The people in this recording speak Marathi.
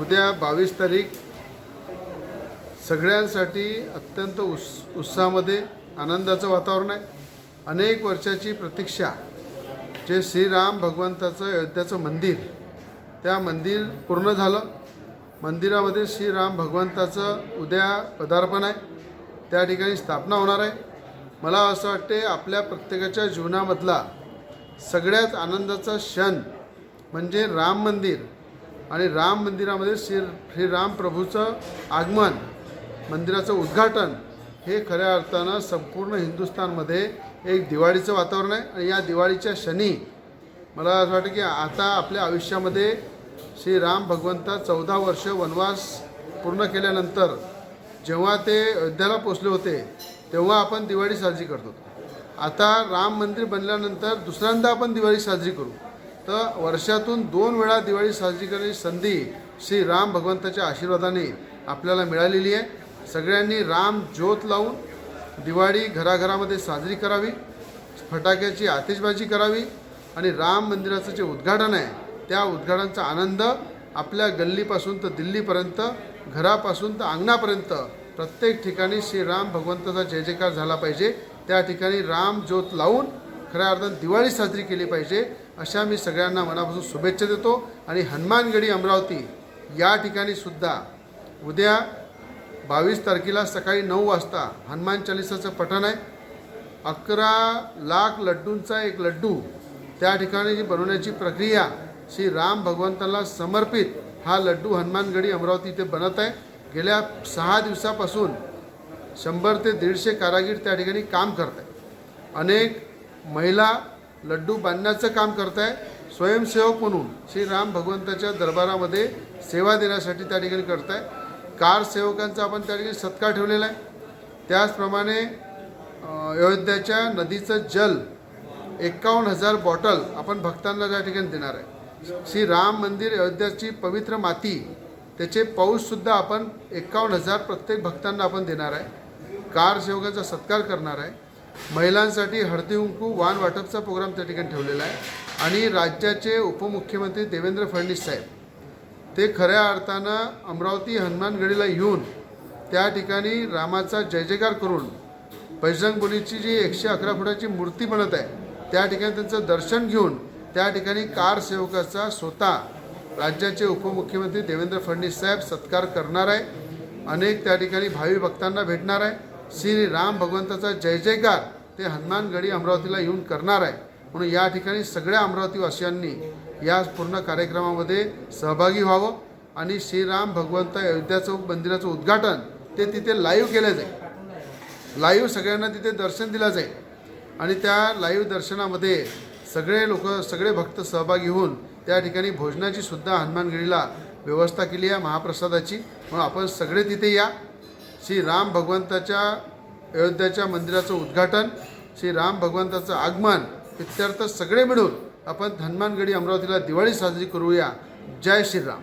उद्या बावीस तारीख. सगळ्यांसाठी अत्यंत उस उत्साहामध्ये आनंदाचं वातावरण आहे. अनेक वर्षाची प्रतीक्षा. जे श्रीराम भगवंताचं अयोध्याचं मंदिर त्या मंदिर पूर्ण झालं. मंदिरामध्ये श्रीराम भगवंताचं उद्या पदार्पण आहे. त्या ठिकाणी स्थापना होणार आहे. मला असं वाटते आपल्या प्रत्येकाच्या जीवनामधला सगळ्यात आनंदाचा क्षण म्हणजे राम मंदिर. आणि राम मंदिरामध्ये श्री श्रीराम प्रभूचं आगमन मंदिराचं उद्घाटन हे खऱ्या अर्थानं संपूर्ण हिंदुस्थानमध्ये एक दिवाळीचं वातावरण आहे. आणि या दिवाळीच्या शनी मला असं वाटतं की आता आपल्या आयुष्यामध्ये श्रीराम भगवंता चौदा वर्ष वनवास पूर्ण केल्यानंतर जेव्हा ते अयोध्याला पोचले होते तेव्हा आपण दिवाळी साजरी करतो आता राम मंदिर बनल्यानंतर दुसऱ्यांदा आपण दिवाळी साजरी करू. तर वर्षातून दोन वेळा दिवाळी साजरी करण्याची संधी श्री राम भगवंताच्या आशीर्वादाने आपल्याला मिळालेली आहे. सगळ्यांनी राम ज्योत लावून दिवाळी घराघरामध्ये साजरी करावी फटाक्याची आतिषबाजी करावी आणि राम मंदिराचं जे उद्घाटन आहे त्या उद्घाटनाचा आनंद आपल्या गल्लीपासून तर दिल्लीपर्यंत घरापासून तर अंगणापर्यंत प्रत्येक ठिकाणी श्रीराम भगवंताचा जय जयकार झाला पाहिजे. त्या ठिकाणी राम ज्योत लावून खऱ्या अर्थानं दिवाळी साजरी केली पाहिजे अशा मी सगळ्यांना मनापासून शुभेच्छा देतो. आणि हनुमानगडी अमरावती या ठिकाणी सुद्धा उद्या बावीस तारखेला सकाळी नऊ वाजता हनुमान चालिसाचं पठण आहे. अकरा लाख लड्डूंचा एक लड्डू त्या ठिकाणी जी बनवण्याची प्रक्रिया श्री राम भगवंताला समर्पित हा लड्डू हनुमानगडी अमरावती इथे बनत आहे. गेल्या सहा दिवसापासून शंभर ते दीडशे कारागीर त्या ठिकाणी काम करत आहे अनेक महिला लड्डू बांधण्याचं काम करत आहे स्वयंसेवक म्हणून श्री राम भगवंताच्या दरबारामध्ये सेवा देण्यासाठी त्या ठिकाणी करत आहे कार सेवकांचा आपण त्या ठिकाणी सत्कार ठेवलेला आहे. त्याचप्रमाणे अयोध्याच्या नदीचं जल एकावन्न हजार बॉटल आपण भक्तांना त्या ठिकाणी देणार आहे. श्री राम मंदिर अयोध्याची पवित्र माती त्याचे पाऊससुद्धा आपण एकावन्न हजार प्रत्येक भक्तांना आपण देणार आहे. कार सेवकांचा सत्कार करणार आहे. महिलांसाठी हळदी वाण वाटपचा प्रोग्राम त्या ठिकाणी ठेवलेला आहे. आणि राज्याचे उपमुख्यमंत्री देवेंद्र फडणवीस साहेब ते खऱ्या अर्थानं अमरावती हनुमानगडीला येऊन त्या ठिकाणी रामाचा जय जयकार करून बजरंगबलीची जी एकशे अकरा फुटाची मूर्ती बनत आहे त्या ठिकाणी त्यांचं दर्शन घेऊन त्या ठिकाणी कार सेवकाचा स्वतः राज्याचे उपमुख्यमंत्री देवेंद्र फडणवीस साहेब सत्कार करणार आहे. अनेक त्या ठिकाणी भावी भक्तांना भेटणार आहे. श्री राम भगवंताचा जय जयकार. ते हनुमानगडी अमरावतीला येऊन करणार आहे. म्हणून या ठिकाणी सगळ्या अमरावतीवासियांनी या पूर्ण कार्यक्रमामध्ये सहभागी व्हावं आणि श्रीराम भगवंत अयोध्याचं मंदिराचं उद्घाटन ते तिथे लाईव्ह केलं जाईल. लाईव्ह सगळ्यांना तिथे दर्शन दिलं जाईल. आणि त्या लाईव्ह दर्शनामध्ये सगळे लोक सगळे भक्त सहभागी होऊन त्या ठिकाणी भोजनाची सुद्धा हनुमानगडीला व्यवस्था केली आहे महाप्रसादाची. म्हणून आपण सगळे तिथे या. श्री राम भगवंताच्या अयोध्याच्या मंदिराचं उद्घाटन श्री राम भगवंताचं आगमन इत्यर्थ सगळे मिळून आपण हनुमानगडी अमरावतीला दिवाळी साजरी करूया. जय श्रीराम